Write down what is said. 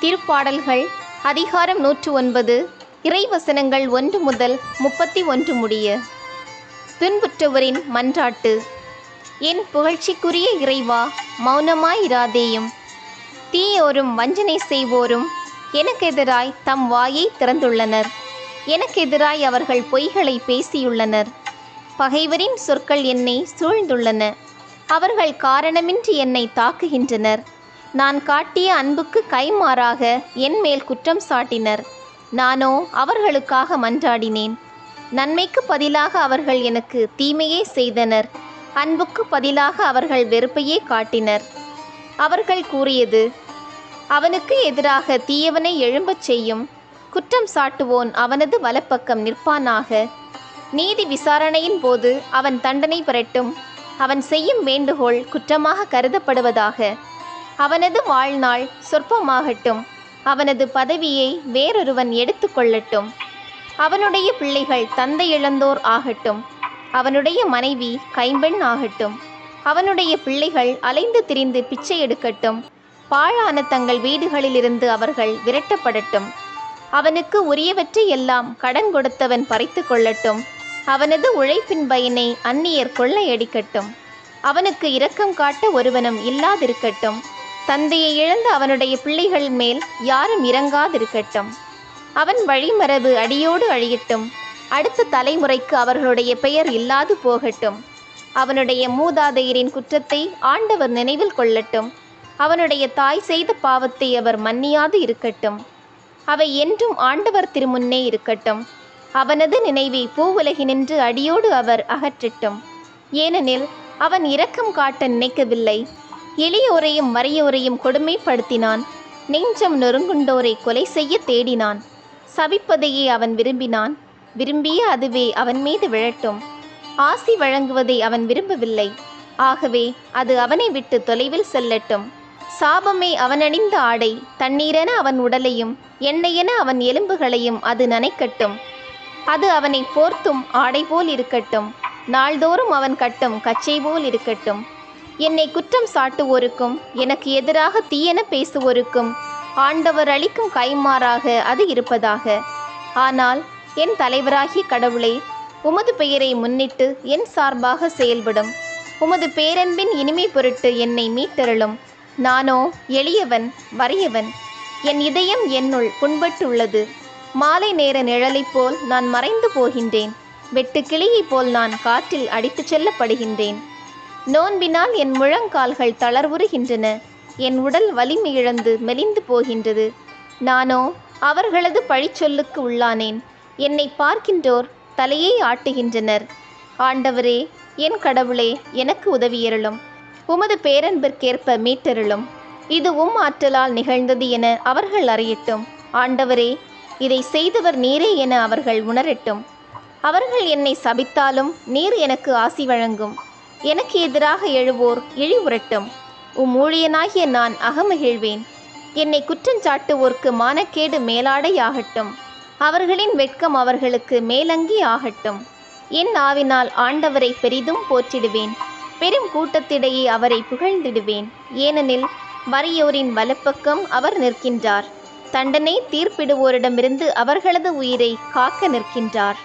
திருப்பாடல்கள் அதிகாரம் நூற்று ஒன்பது இறைவசனங்கள் ஒன்று முதல் முப்பத்தி ஒன்று முடிய. துன்புற்றவரின் மன்றாட்டு. என் புகழ்ச்சிக்குரிய இறைவா மௌனமாயிராதேயும். தீயோரும் வஞ்சனை செய்வோரும் எனக்கெதிராய் தம் வாயை திறந்துள்ளனர். எனக்கெதிராய் அவர்கள் பொய்களை பேசியுள்ளனர். பகைவரின் சொற்கள் என்னை சூழ்ந்துள்ளன. அவர்கள் காரணமின்றி என்னை தாக்குகின்றனர். நான் காட்டிய அன்புக்கு கைமாறாக என் மேல் குற்றம் சாட்டினர். நானோ அவர்களுக்காக மன்றாடினேன். நன்மைக்கு பதிலாக அவர்கள் எனக்கு தீமையே செய்தனர். அன்புக்கு பதிலாக அவர்கள் வெறுப்பையே காட்டினர். அவர்கள் கூறியது அவனுக்கு எதிராக தீயவனை எழும்பச் செய்யும். குற்றம் சாட்டுவோன் அவனது வலப்பக்கம் நிற்பானாக. நீதி விசாரணையின் போது அவன் தண்டனை பெறட்டும். அவன் செய்யும் வேண்டுகோள் குற்றமாக கருதப்படுவதாக. அவனது வாழ்நாள் சொற்பமாகட்டும். அவனது பதவியை வேறொருவன் எடுத்துக்கொள்ளட்டும் அவனுடைய பிள்ளைகள் தந்தை இழந்தோர் ஆகட்டும். அவனுடைய மனைவி கைம்பெண் ஆகட்டும். அவனுடைய பிள்ளைகள் அலைந்து திரிந்து பிச்சை எடுக்கட்டும். பாழான தங்கள் வீடுகளிலிருந்து அவர்கள் விரட்டப்படட்டும். அவனுக்கு உரியவற்றை எல்லாம் கடன் கொடுத்தவன் பறித்து கொள்ளட்டும். அவனது உழைப்பின் பயனை அந்நியர் கொள்ளையடிக்கட்டும். அவனுக்கு இரக்கம் காட்ட ஒருவனும் இல்லாதிருக்கட்டும். தந்தையை இழந்த அவனுடைய பிள்ளைகள் மேல் யாரும் இறங்காதிருக்கட்டும். அவன் வழிமரபு அடியோடு அழியட்டும். அடுத்த தலைமுறைக்கு அவர்களுடைய பெயர் இல்லாது போகட்டும். அவனுடைய மூதாதையரின் குற்றத்தை ஆண்டவர் நினைவில் கொள்ளட்டும். அவனுடைய தாய் செய்த பாவத்தை அவர் மன்னியாது இருக்கட்டும். அவை என்றும் ஆண்டவர் திருமுன்னே இருக்கட்டும். அவனது நினைவை பூவுலகினின்று அடியோடு அவர் அகற்றட்டும். ஏனெனில் அவன் இரக்கம் காட்ட நினைக்கவில்லை. எளியோரையும் மறையோரையும் கொடுமைப்படுத்தினான். நெஞ்சம் நொறுங்குண்டோரை கொலை செய்ய தேடினான். சபிப்பதையே அவன் விரும்பினான். விரும்பிய அதுவே அவன் மீது விழட்டும். ஆசி வழங்குவதை அவன் விரும்பவில்லை. ஆகவே அது அவனை விட்டு தொலைவில் செல்லட்டும். சாபமே அவனணிந்த ஆடை தண்ணீரென அவன் உடலையும் எண்ணெயென அவன் எலும்புகளையும் அது நனைக்கட்டும். அது அவனை போர்த்தும் ஆடை போல் இருக்கட்டும். நாள்தோறும் அவன் கட்டும் கச்சை போல் இருக்கட்டும். என்னை குற்றம் சாட்டுவோருக்கும் எனக்கு எதிராக தீயென பேசுவோருக்கும் ஆண்டவர் அளிக்கும் கைமாறாக அது இருப்பதாக. ஆனால் என் தலைவராகிய கடவுளே உமது பெயரை முன்னிட்டு என் சார்பாக செயல்படும். உமது பேரன்பின் இனிமை பொருட்டு என்னை மீட்டருளும். நானோ எளியவன் வறியவன். என் இதயம் என்னுள் புண்பட்டுள்ளது. மாலை நேர நிழலைப் போல் நான் மறைந்து போகின்றேன். வெட்டுக்கிளியைப் போல் நான் காற்றில் அடித்துச் செல்லப்படுகின்றேன். நோன்பினால் என் முழங்கால்கள் தளர்வுறுகின்றன. என் உடல் வலிமை இழந்து மெலிந்து போகின்றது. நானோ அவர்களது பழிச்சொல்லுக்கு உள்ளானேன். என்னை பார்க்கின்றோர் தலையை ஆட்டுகின்றனர். ஆண்டவரே என் கடவுளே எனக்கு உதவியருளும். உமது பேரன்பிற்கேற்ப மீட்டருளும். இது உம் ஆற்றலால் நிகழ்ந்தது என அவர்கள் அறியட்டும். ஆண்டவரே இதை செய்தவர் நீரே என அவர்கள் உணரட்டும். அவர்கள் என்னை சபித்தாலும் நீர் எனக்கு ஆசி வழங்கும். எனக்கு எதிராக எழுவோர் இழிவுரட்டும் உம் ஊழியனாகிய நான் அகமகிழ்வேன். என்னை குற்றஞ்சாட்டுவோர்க்கு மானக்கேடு மேலாடையாகட்டும். அவர்களின் வெட்கம் அவர்களுக்கு மேலங்கி ஆகட்டும். என் ஆவினால் ஆண்டவரை பெரிதும் போற்றிடுவேன். பெரும் கூட்டத்திடையே அவரை புகழ்ந்திடுவேன். ஏனெனில் வறியோரின் வலப்பக்கம் அவர் நிற்கின்றார். தண்டனை தீர்ப்பிடுவோரிடமிருந்து அவர்களது உயிரை காக்க நிற்கின்றார்.